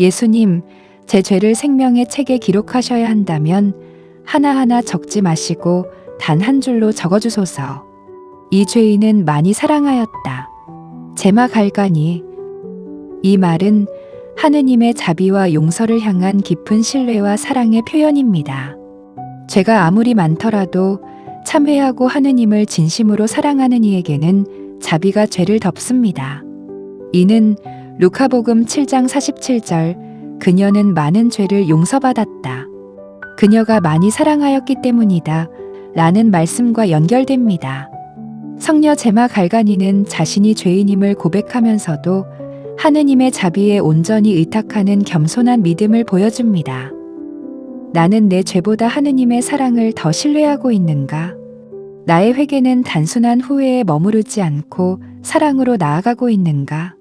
예수님, 제 죄를 생명의 책에 기록하셔야 한다면 하나하나 적지 마시고 단 한 줄로 적어주소서. 이 죄인은 많이 사랑하였다. 제마 갈가니. 이 말은 하느님의 자비와 용서를 향한 깊은 신뢰와 사랑의 표현입니다. 죄가 아무리 많더라도 참회하고 하느님을 진심으로 사랑하는 이에게는 자비가 죄를 덮습니다. 이는 루카복음 7장 47절 그녀는 많은 죄를 용서받았다. 그녀가 많이 사랑하였기 때문이다. 라는 말씀과 연결됩니다. 성녀 제마 갈가니는 자신이 죄인임을 고백하면서도 하느님의 자비에 온전히 의탁하는 겸손한 믿음을 보여줍니다. 나는 내 죄보다 하느님의 사랑을 더 신뢰하고 있는가? 나의 회개는 단순한 후회에 머무르지 않고 사랑으로 나아가고 있는가?